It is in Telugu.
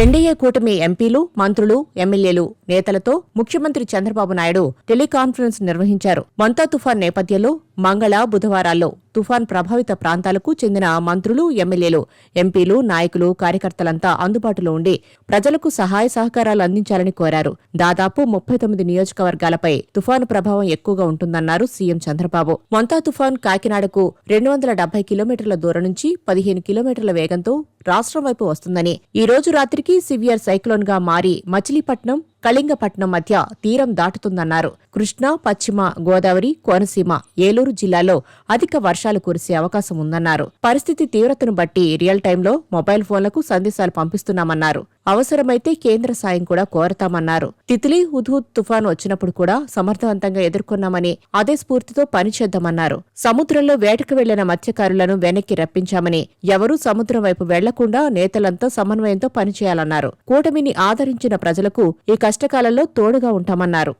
ఎన్డీఏ కూటమి ఎంపీలు మంత్రులు ఎమ్మెల్యేలు నేతలతో ముఖ్యమంత్రి చంద్రబాబు నాయుడు టెలికాన్ఫరెన్స్ నిర్వహించారు. మంతా తుఫాన్ నేపథ్యంలో మంగళ బుధవారాల్లో తుఫాన్ ప్రభావిత ప్రాంతాలకు చెందిన మంత్రులు ఎమ్మెల్యేలు ఎంపీలు నాయకులు కార్యకర్తలంతా అందుబాటులో ఉండి ప్రజలకు సహాయ సహకారాలు అందించాలని కోరారు. దాదాపు ముప్పై తొమ్మిది నియోజకవర్గాలపై తుఫాను ప్రభావం ఎక్కువగా ఉంటుందన్నారు సీఎం చంద్రబాబు. మంతా తుఫాన్ కాకినాడకు రెండు వందల డెబ్బై కిలోమీటర్ల దూరం నుంచి పదిహేను కిలోమీటర్ల వేగంతో రాష్ట్రం వైపు వస్తుందని ఈ రోజు రాత్రికి సివియర్ సైక్లోన్గా మారి మచిలీపట్నం కళింగపట్నం మధ్య తీరం దాటుతుందన్నారు. కృష్ణా పశ్చిమ గోదావరి కోనసీమ ఏలూరు జిల్లాలో అధిక వర్షాలు కురిసే అవకాశం ఉందన్నారు. పరిస్థితి తీవ్రతను బట్టి రియల్ టైంలో మొబైల్ ఫోన్లకు సందేశాలు పంపిస్తున్నామన్నారు. అవసరమైతే కేంద్ర సాయం కూడా కోరతామన్నారు. తిత్లీ హుద్హుద్ తుఫాను వచ్చినప్పుడు కూడా సమర్థవంతంగా ఎదుర్కొన్నామని అదే స్ఫూర్తితో పనిచేద్దామన్నారు సముద్రంలో వేటకు వెళ్ళిన మత్స్యకారులను వెనక్కి రప్పించామని ఎవరూ సముద్రం వైపు వెళ్ళకుండా నేతలంతా సమన్వయంతో పనిచేయాలన్నారు. కూటమిని ఆదరించిన ప్రజలకు ఈ కష్టకాలంలో తోడుగా ఉంటామన్నారు.